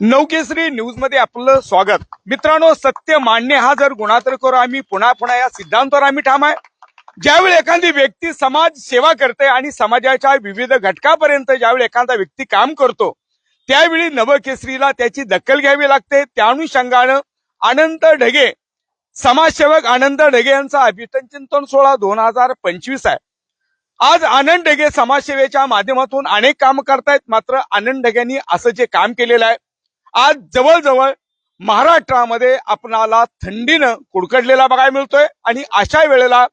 नवकेसरी न्यूजमध्ये आपलं स्वागत. मित्रांनो सत्य मान्य हा जर गुणातर करू आम्ही पुन्हा पुन्हा या सिद्धांतावर आम्ही ठाम आहे. ज्यावेळी एखादी व्यक्ती समाज सेवा करते आणि समाजाच्या विविध घटकापर्यंत ज्यावेळी एखादा व्यक्ती काम करतो त्यावेळी नवकेसरीला त्याची दखल घ्यावी लागते. त्या अनुषंगानं आनंद ढगे समाजसेवक आनंद ढगे यांचा अभितन चिंतन सोहळा दोन हजार पंचवीस आहे. आज आनंद ढगे समाजसेवेच्या माध्यमातून अनेक काम करतायत मात्र आनंद ढगेंनी असं जे काम केलेलं आहे आज जवळजवळ महाराष्ट्रामध्ये आपणाला थंडीनं कुडकडलेला बघायला मिळतोय आणि अशा वेळेला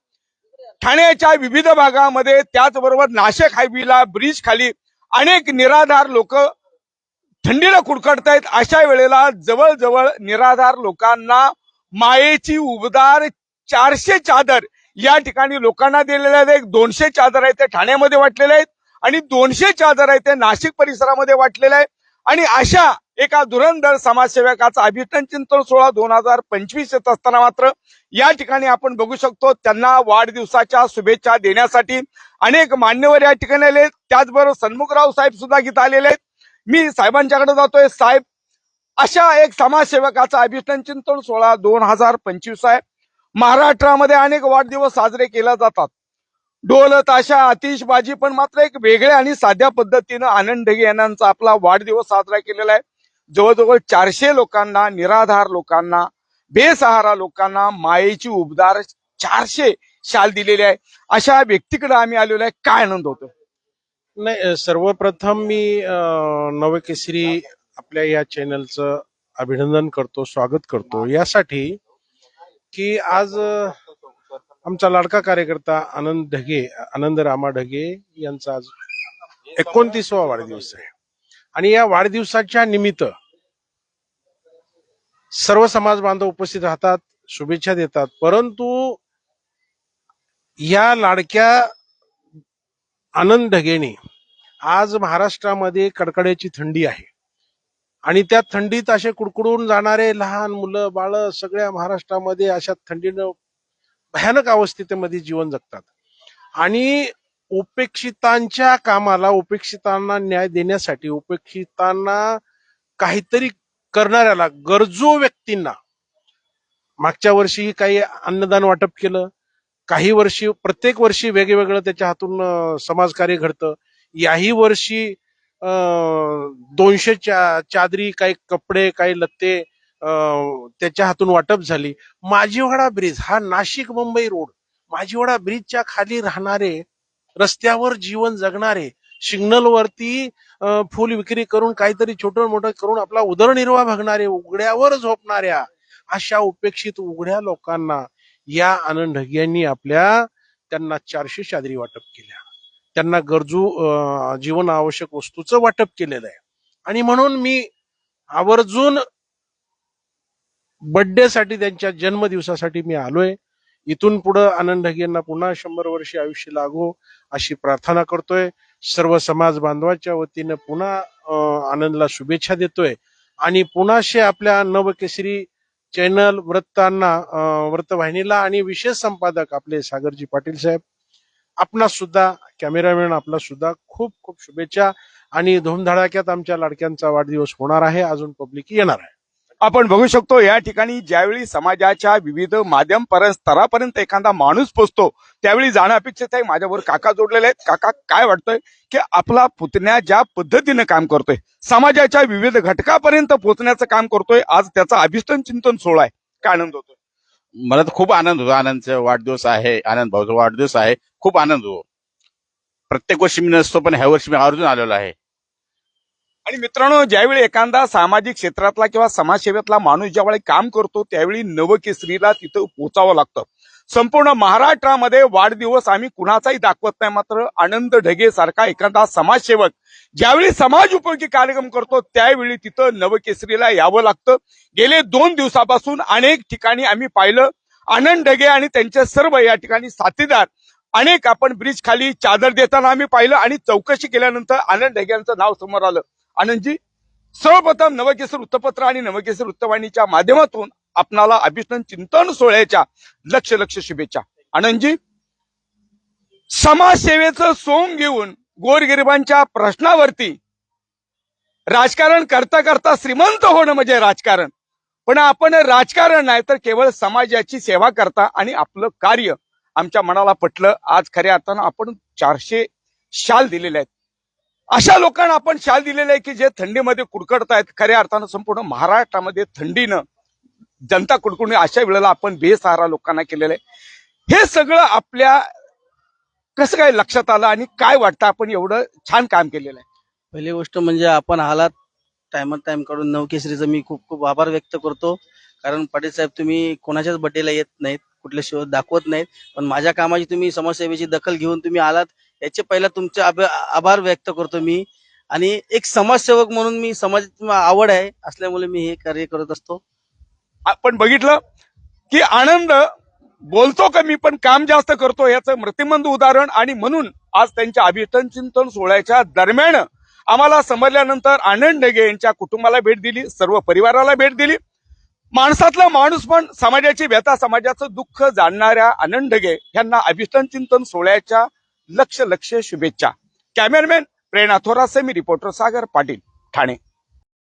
ठाण्याच्या विविध भागामध्ये त्याचबरोबर नाशिक हायवेला ब्रिज खाली अनेक निराधार लोक थंडीला कुडकडतायत. अशा वेळेला जवळजवळ निराधार लोकांना मायेची उबदार चारशे चादर या ठिकाणी लोकांना दिलेल्या आहेत. एक दोनशे चादर आहेत ते ठाण्यामध्ये वाटलेले आहेत आणि दोनशे चादर आहेत ते नाशिक परिसरामध्ये वाटलेले आहे आणि अशा एका धुरंधर समाजसेवकाचा अभिटन चिंतन सोहळा दोन हजार पंचवीस येत असताना मात्र या ठिकाणी आपण बघू शकतो त्यांना वाढदिवसाच्या शुभेच्छा देण्यासाठी अनेक मान्यवर या ठिकाणी आले त्याचबरोबर सन्मुखराव साहेब सुद्धा इथं आलेले आहेत. मी साहेबांच्याकडे जातोय. साहेब अशा एक समाजसेवकाचा अभिटन चिंतन सोहळा दोन हजार पंचवीस आहे. महाराष्ट्रामध्ये अनेक वाढदिवस साजरे केले जातात. ढोल ताशा आतिषबाजी पण मात्र एक वेगळ्या आणि साध्या पद्धतीनं आनंद ढगे यांचा आपला वाढदिवस साजरा केलेला आहे. जवळजवळ चारशे लोकांना निराधार लोकांना बेसहारा लोकांना मायेची उबदार चारशे शाल दिलेली आहे. अशा व्यक्तीकडे आम्ही आलेलो आहे. काय आनंद होतो नाही सर्वप्रथम मी अं, नवकेसरी आपल्या या चॅनलचं अभिनंदन करतो स्वागत करतो. यासाठी की आज आमचा लाडका कार्यकर्ता आनंद ढगे आनंद रामा ढगे यांचा आज एकोणतीसवा वाढदिवस आहे. आणि या वाढदिवसाच्या निमित्त सर्व समाज बांधव उपस्थित राहतात शुभेच्छा देतात. परंतु या लाडक्या आनंद ढगेने आज महाराष्ट्रामध्ये कडकड्याची थंडी आहे. आणि त्या थंडीत असे कुडकुडून जाणारे लहान मुलं बाळ सगळ्या महाराष्ट्रामध्ये अशा थंडीनं भयानक अवस्थेमध्ये जीवन जगतात. आणि उपेक्षितांच्या कामाला उपेक्षितांना न्याय देण्यासाठी उपेक्षितांना काहीतरी करणाऱ्याला गरजू व्यक्तींना मागच्या वर्षी काही अन्नदान वाटप केलं काही वर्षी प्रत्येक वर्षी वेगवेगळं त्याच्या हातून समाजकार्य घडतं. याही वर्षी दोनशे चा चादरी काही कपडे काही लत्ते त्याच्या हातून वाटप झाली. माझीवाडा ब्रिज हा नाशिक मुंबई रोड माझीवाडा ब्रिजच्या खाली राहणारे रस्त्यावर जीवन जगणारे सिग्नल वरती फुल विक्री करून काहीतरी छोटं मोठं करून आपला उदरनिर्वाह बघणारे उघड्यावर झोपणाऱ्या अशा उपेक्षित उघड्या लोकांना या आनंद ढगियांनी आपल्या त्यांना चारशे चादरी वाटप केल्या. त्यांना गरजू अं, जीवन आवश्यक वस्तूचं वाटप केलेलं आहे. आणि म्हणून मी आवर्जून बर्थडे साठी त्यांच्या जन्मदिवसासाठी मी आलोय. इथून पुढे आनंद ढगेंना पुन्हा शंभर वर्षी आयुष्य लागो अशी प्रार्थना करतोय. सर्व समाज बांधवाच्या वतीनं पुन्हा आनंदला शुभेच्छा देतोय. आणि पुन्हाशे आपल्या नवकेसरी चॅनल वृत्तांना वृत्तवाहिनीला आणि विशेष संपादक आपले सागरजी पाटील साहेब आपणास सुद्धा कॅमेरामॅन आपला सुद्धा खूप खूप शुभेच्छा. आणि धूमधडाक्यात आमच्या लाडक्यांचा वाढदिवस होणार आहे. अजून पब्लिक येणार आहे. आपण बघू शकतो या ठिकाणी ज्यावेळी समाजाच्या विविध माध्यम पर स्तरापर्यंत एखादा माणूस पोचतो त्यावेळी जाणं अपेक्षित आहे. माझ्यावर काका जोडलेले आहेत. काका काय वाटतंय की आपला पुतण्या ज्या पद्धतीनं काम करतोय समाजाच्या विविध घटकापर्यंत पोहोचण्याचं काम करतोय आज त्याचा अभिष्टन चिंतन सोहळा आहे. काय आनंद होतोय? मला तर खूप आनंद होतो. आनंदचा वाढदिवस आहे आनंद भाऊचा वाढदिवस आहे. खूप आनंद होतो. प्रत्येक वर्षी मी नसतो पण ह्या वर्षी मी आवर्जून आलेलो आहे. आणि मित्रांनो ज्यावेळी एखादा सामाजिक क्षेत्रातला किंवा समाजसेवेतला माणूस ज्यावेळी काम करतो त्यावेळी नवकेसरीला तिथं पोचावं लागतं. संपूर्ण महाराष्ट्रामध्ये वाढदिवस आम्ही कुणाचाही दाखवत नाही मात्र आनंद ढगे सारखा एखादा समाजसेवक ज्यावेळी समाज उपयोगी कार्यक्रम करतो त्यावेळी तिथं नवकेसरीला यावं लागतं. गेले दोन दिवसापासून अनेक ठिकाणी आम्ही पाहिलं आनंद ढगे आणि त्यांचे सर्व या ठिकाणी साथीदार. अनेक आपण ब्रिज खाली चादर देताना आम्ही पाहिलं आणि चौकशी केल्यानंतर आनंद ढगे यांचं नाव समोर आलं. आनंदजी सर्वप्रथम नवकेसर वृत्तपत्र आणि नवकेसर वृत्तवाहिनीच्या माध्यमातून आपणाला अभिष्टन चिंतन सोहळ्याच्या लक्ष लक्ष शुभेच्छा. आनंदजी समाजसेवेचं सोंग घेऊन गोरगरिबांच्या प्रश्नावरती राजकारण करता करता श्रीमंत होणं म्हणजे राजकारण. पण आपण राजकारण नाही तर केवळ समाजाची सेवा करता आणि आपलं कार्य आमच्या मनाला पटलं. आज खऱ्या अर्थानं आपण चारशे शाल दिलेले आहेत. अशा लोकांना आपण शाल दिलेला आहे की जे थंडीमध्ये कुडकडत आहेत खऱ्या अर्थानं संपूर्ण महाराष्ट्रामध्ये थंडीनं जनता कुडकुडणे अशा वेळेला आपण बेसहारा लोकांना केलेलं आहे. हे सगळं आपल्या कसं काय लक्षात आलं आणि काय वाटतं आपण एवढं छान काम केलेलं आहे? पहिली गोष्ट म्हणजे आपण आलात टायमर टाइम काढून नवकेसरीचं मी खूप खूप आभार व्यक्त करतो. कारण पाटील साहेब तुम्ही कोणाच्याच बड्डेला येत नाहीत कुठले शो दाखवत नाहीत. पण माझ्या कामाची तुम्ही समाजसेवेची दखल घेऊन तुम्ही आलात. याचे पहिला तुमचे आभ- आभार व्यक्त करतो मी. आणि एक समाजसेवक म्हणून मी समाज आवड आहे असल्यामुळे मी हे कार्य करत असतो. आपण बघितलं की आनंद बोलतो कमी पण काम जास्त करतो याचं मृतिमंद उदाहरण आणि म्हणून आज त्यांच्या अभिटन चिंतन सोहळ्याच्या दरम्यान आम्हाला समजल्यानंतर आनंद ढगे यांच्या कुटुंबाला भेट दिली सर्व परिवाराला भेट दिली. माणसातला माणूस पण समाजाची व्यथा समाजाचं दुःख जाणणाऱ्या आनंद ढगे यांना अभिष्टन चिंतन सोहळ्याच्या लक्ष लक्ष शुभेच्छा. कॅमेरामॅन प्रेरणा थोरासे मी रिपोर्टर सागर पाटील ठाणे.